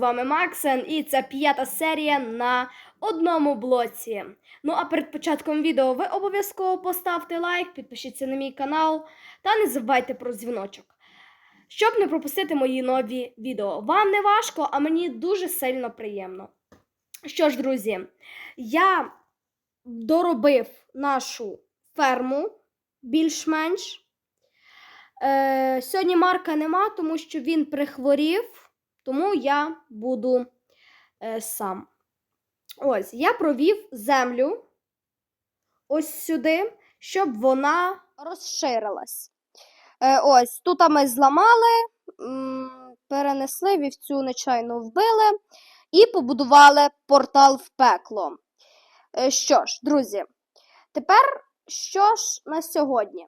вами Максен, і це п'ята серія на одному блоці. Ну а перед початком відео ви обов'язково поставте лайк, підпишіться на мій канал та не забувайте про дзвіночок. Щоб не пропустити мої нові відео. Вам не важко, а мені дуже сильно приємно. Що ж, друзі, я доробив нашу ферму більш-менш. Е, сьогодні Марка нема, тому що він прихворів, тому я буду е, сам. Ось, я провів землю ось сюди, щоб вона розширилась. Е, ось, тут ми зламали, перенесли вівцю нечайно вбили і побудували портал в пекло. Е, що ж, друзі, тепер що ж на сьогодні?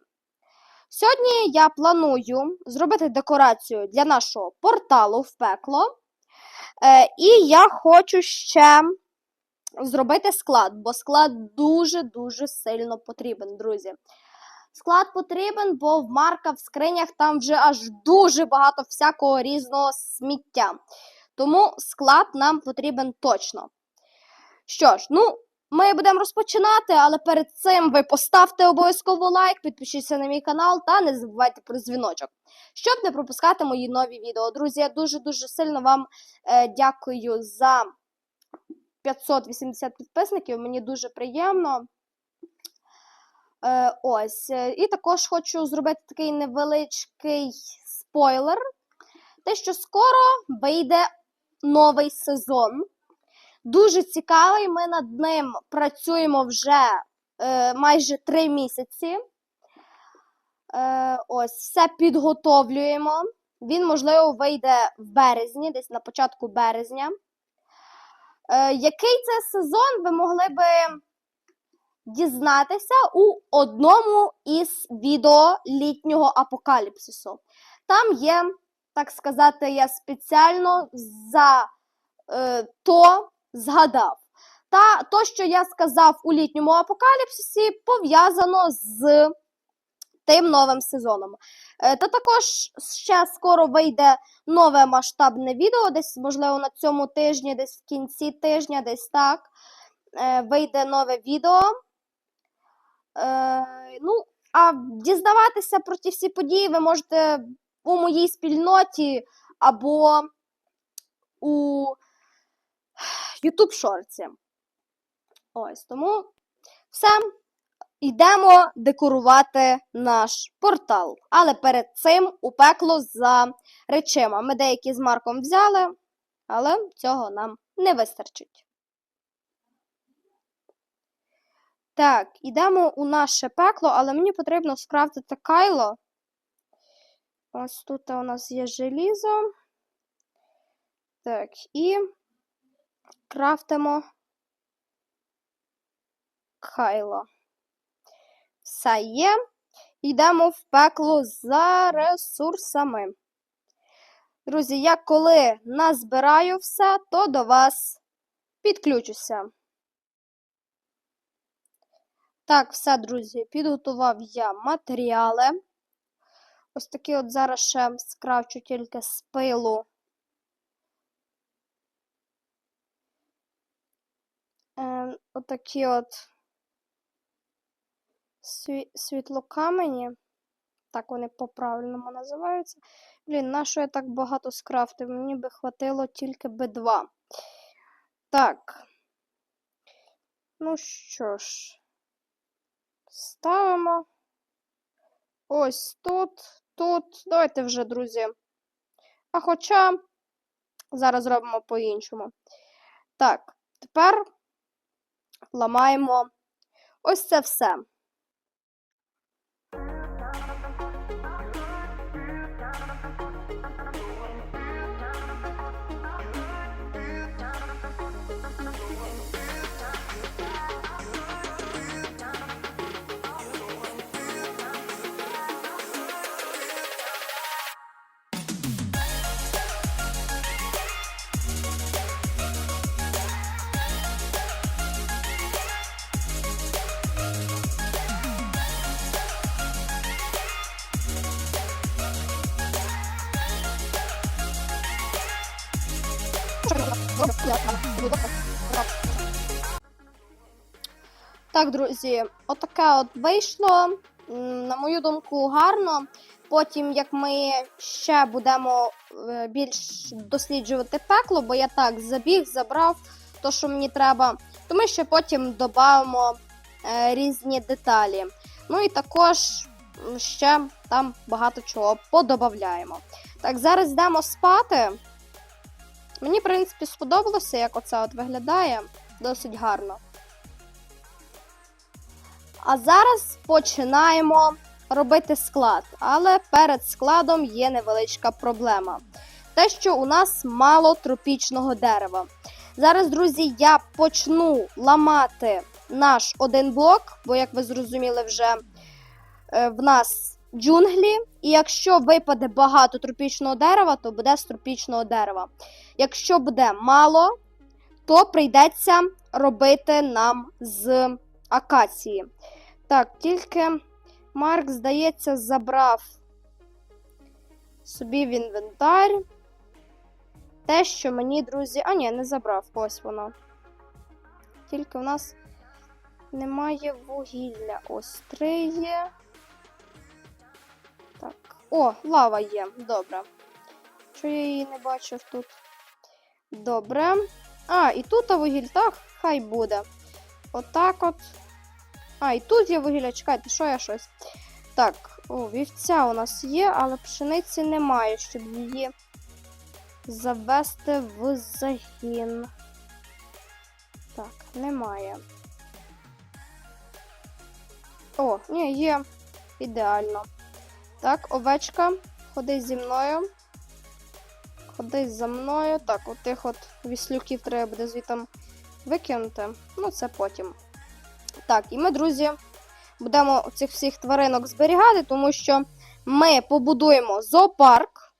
Сьогодні я планую зробити декорацію для нашого порталу в пекло. Е, і я хочу ще зробити склад, бо склад дуже-дуже сильно потрібен, друзі. Склад потрібен, бо в Марка в скринях там вже аж дуже багато всякого різного сміття. Тому склад нам потрібен точно. Що ж, ну, ми будемо розпочинати, але перед цим ви поставте обов'язково лайк, підпишіться на мій канал та не забувайте про дзвіночок, щоб не пропускати мої нові відео. Друзі, я дуже-дуже сильно вам е, дякую за 580 підписників. Мені дуже приємно. Е, ось. е, І також хочу зробити такий невеличкий спойлер. Те, що скоро вийде новий сезон. Дуже цікавий. Ми над ним працюємо вже е, майже три місяці. Е, ось, все підготовлюємо. Він, можливо, вийде в березні, десь на початку березня. Е, який це сезон, ви могли би дізнатися у одному із відео літнього апокаліпсису. Там є, так сказати, я спеціально за е, то згадав. Та то, що я сказав у літньому апокаліпсисі, пов'язано з тим новим сезоном. Е, та також ще скоро вийде нове масштабне відео, десь, можливо, на цьому тижні, десь в кінці тижня, десь так. Е, вийде нове відео. Е, ну, а дізнаватися про ті всі події ви можете у моїй спільноті або у YouTube шорці. Ось тому все. Йдемо декорувати наш портал. Але перед цим у пекло за речима. Ми деякі з Марком взяли, але цього нам не вистачить. Так, йдемо у наше пекло, але мені потрібно скрафтити кайло. Ось тут у нас є желізо. Так, і крафтимо кайло. Все є. Йдемо в пекло за ресурсами. Друзі, я коли назбираю все, то до вас підключуся. Так, все, друзі, підготував я матеріали. Ось такі от зараз ще скрафчу тільки з пилу. Е, отакі от сві- світлокамені. Так вони по-правильному називаються. Блін, на що я так багато скрафтив? Мені би хватило тільки би два. Так. Ну що ж, ставимо. Ось тут, тут. Давайте вже, друзі. А хоча зараз зробимо по-іншому. Так, тепер ламаємо ось це все. Так, друзі, отаке от вийшло. На мою думку, гарно. Потім, як ми ще будемо е, більш досліджувати пекло, бо я так забіг, забрав то, що мені треба, то ми ще потім додамо е, різні деталі. Ну і також ще там багато чого подобавляємо. Так, зараз йдемо спати. Мені, в принципі, сподобалося, як оце от виглядає. Досить гарно. А зараз починаємо робити склад. Але перед складом є невеличка проблема. Те, що у нас мало тропічного дерева. Зараз, друзі, я почну ламати наш один блок, бо, як ви зрозуміли, вже е, в нас джунглі. І якщо випаде багато тропічного дерева, то буде з тропічного дерева. Якщо буде мало, то прийдеться робити нам з акації. Так, тільки Марк, здається, забрав собі в інвентар. Те, що мені, друзі. А, ні, не забрав, ось воно. Тільки в нас немає вугілля. Ось три є. О, лава є. Добре. Що я її не бачив тут? Добре. А, і тут вугіль, так, хай буде. Отак от. А, і тут є вугілля, чекайте, що я щось. Так, о, вівця у нас є, але пшениці немає, щоб її завести в загін. Так, немає. О, ні, є. Ідеально. Так, овечка, ходи зі мною. Ходи за мною. Так, от тих от віслюків треба буде звітом викинути. Ну, це потім. Так, і ми, друзі, будемо цих всіх тваринок зберігати, тому що ми побудуємо зоопарк.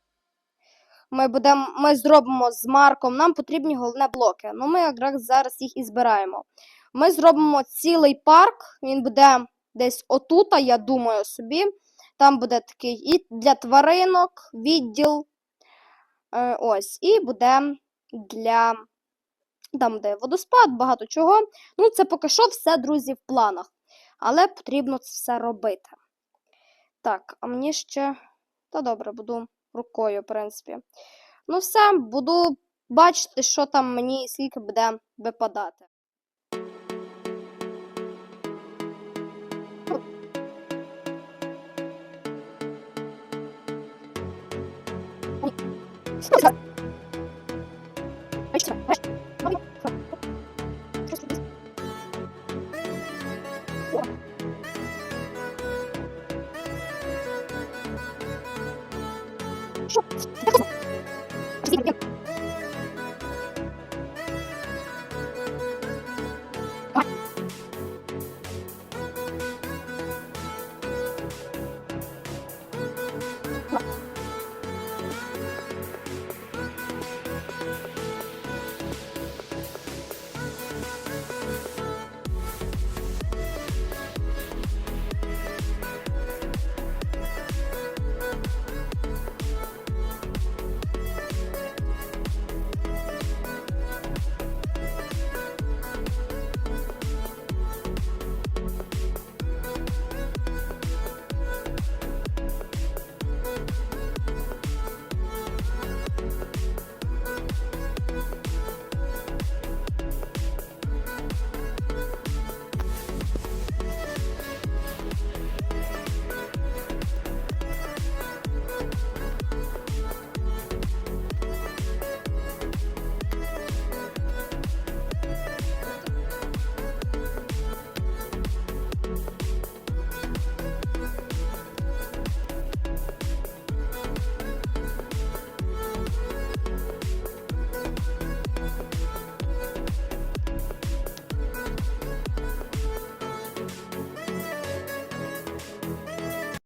Ми, будемо, ми зробимо з Марком, нам потрібні головне блоки. Ну, ми якраз зараз їх і збираємо. Ми зробимо цілий парк, він буде десь отута, я думаю собі. Там буде такий і для тваринок відділ. Е, ось, і буде для там, де водоспад, багато чого. Ну, це поки що все, друзі, в планах. Але потрібно це все робити. Так, а мені ще. Та добре, буду рукою, в принципі. Ну, все, буду бачити, що там мені скільки буде випадати. Let's go.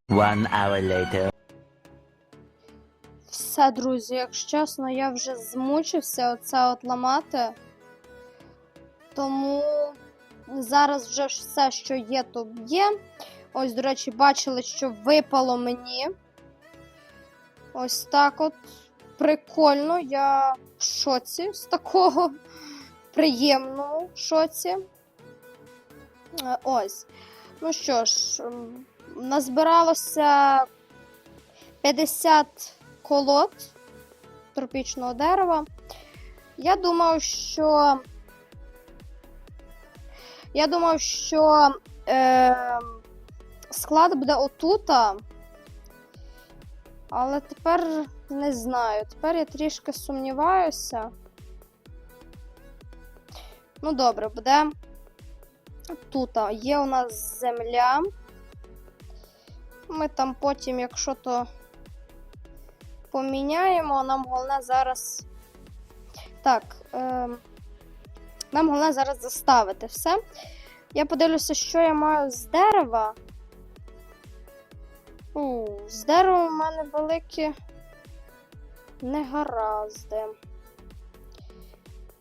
One hour later. Все, друзі, якщо чесно, я вже змучився оце от ламати. Тому зараз вже все, що є, то є. Ось, до речі, бачили, що випало мені. Ось так от. Прикольно. Я в шоці з такого приємного шоці. Е, Ось. Ну що ж, назбиралося 50 колод тропічного дерева. Я думав, що. Я думав, що е, склад буде отута. Але тепер не знаю. Тепер я трішки сумніваюся. Ну, добре, буде тут. Є у нас земля. Ми там потім, якщо то поміняємо, нам головне зараз. Так. Е... Нам головне зараз заставити все. Я подивлюся, що я маю з дерева. У, з дерева в мене великі негаразди.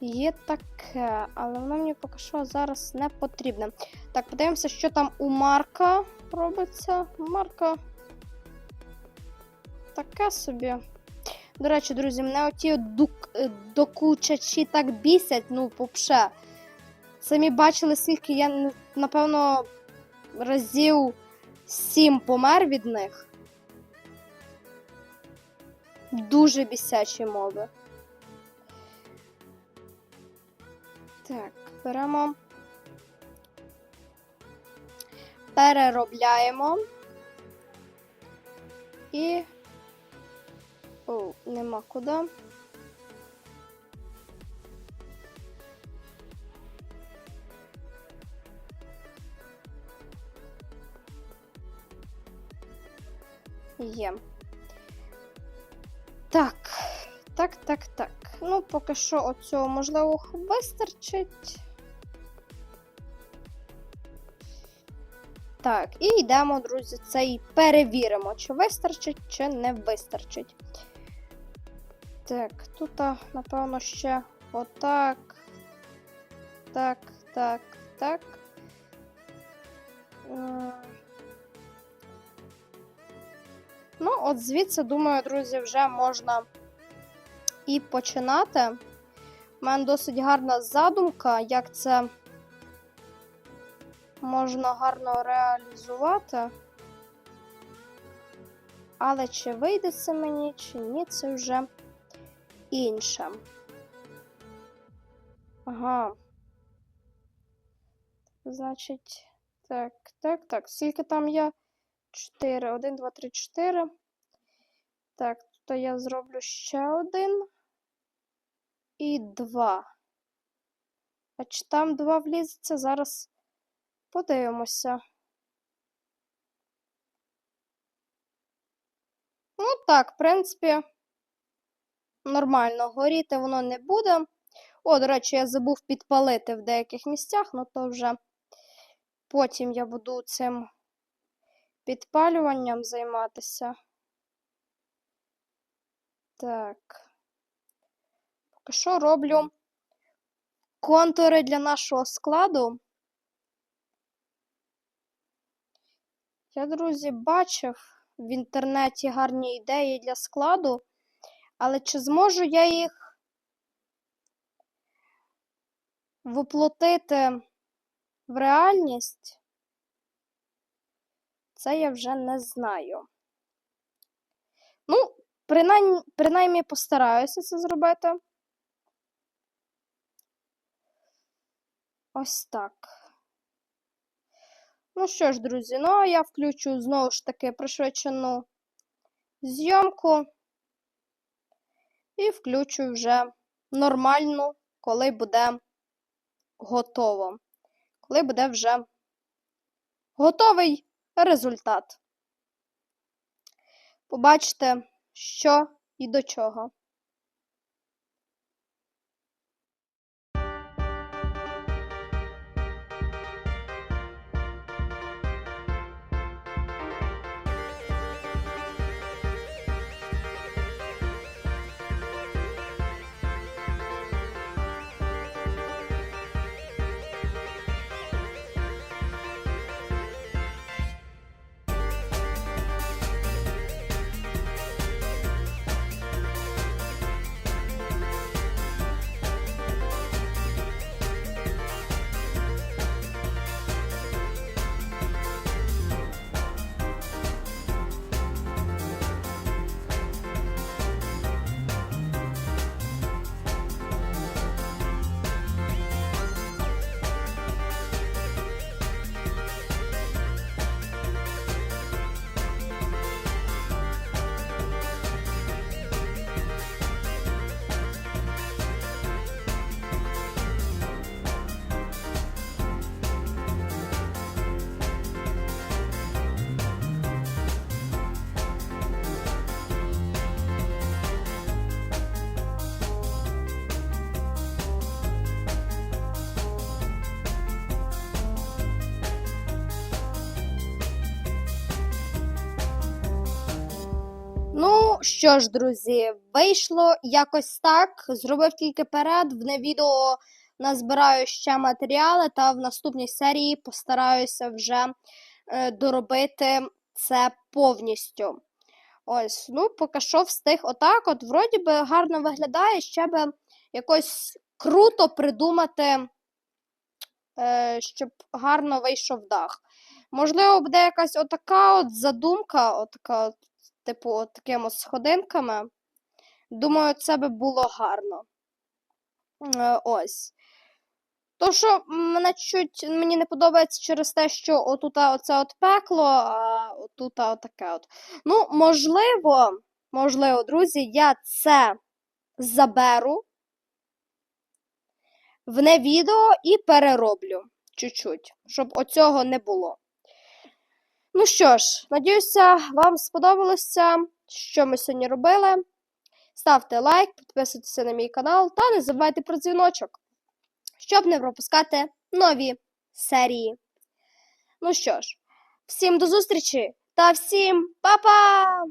Є таке, але воно мені поки що зараз не потрібне. Так, подивимося, що там у Марка робиться. Марка. Таке собі. До речі, друзі, мене оті е, докучачі так бісять, ну, попше. Самі бачили, скільки я, напевно, разів сім помер від них. Дуже бісячі мови. Так, беремо. Переробляємо. І. О, нема куди. Є. Так. Так, так, так. Ну, поки що оцього, можливо, вистачить. Так, і йдемо, друзі, це і перевіримо, чи вистачить, чи не вистачить. Так, тут, напевно, ще отак. Так, так, так. Ну, от звідси, думаю, друзі, вже можна і починати. У мене досить гарна задумка, як це можна гарно реалізувати. Але чи вийде це мені, чи ні, це вже інше. Ага. Значить, так, так, так. Скільки там є? 4. 1, 2, 3, 4. Так, то я зроблю ще один. І два. А чи там два влізеться? Зараз подивимося. Ну так, в принципі, нормально. Горіти воно не буде. О, до речі, я забув підпалити в деяких місцях, ну то вже потім я буду цим підпалюванням займатися. Так. Поки що роблю контури для нашого складу. Я, друзі, бачив в інтернеті гарні ідеї для складу, але чи зможу я їх воплотити в реальність? Це я вже не знаю. Ну, принаймні, принаймні постараюся це зробити. Ось так. Ну що ж, друзі, ну а я включу знову ж таки пришвидшену зйомку і включу вже нормальну, коли буде готово. Коли буде вже готовий результат. Побачите, що і до чого. Що ж, друзі, вийшло якось так. Зробив тільки перед. В відео назбираю ще матеріали, та в наступній серії постараюся вже е, доробити це повністю. Ось, ну, поки що встиг отак. От, вроді би, гарно виглядає, ще би якось круто придумати, е, щоб гарно вийшов дах. Можливо, буде якась отака от задумка, отака, от, типу, такими сходинками. Думаю, це би було гарно. Е, ось. То, що мене чуть мені не подобається через те, що отута оце от пекло, а отута отаке от. Ну, можливо, можливо, друзі, я це заберу в не відео і перероблю чуть-чуть, щоб оцього не було. Ну що ж, надіюся, вам сподобалося, що ми сьогодні робили. Ставте лайк, підписуйтесь на мій канал та не забувайте про дзвіночок, щоб не пропускати нові серії. Ну що ж, всім до зустрічі та всім па-па!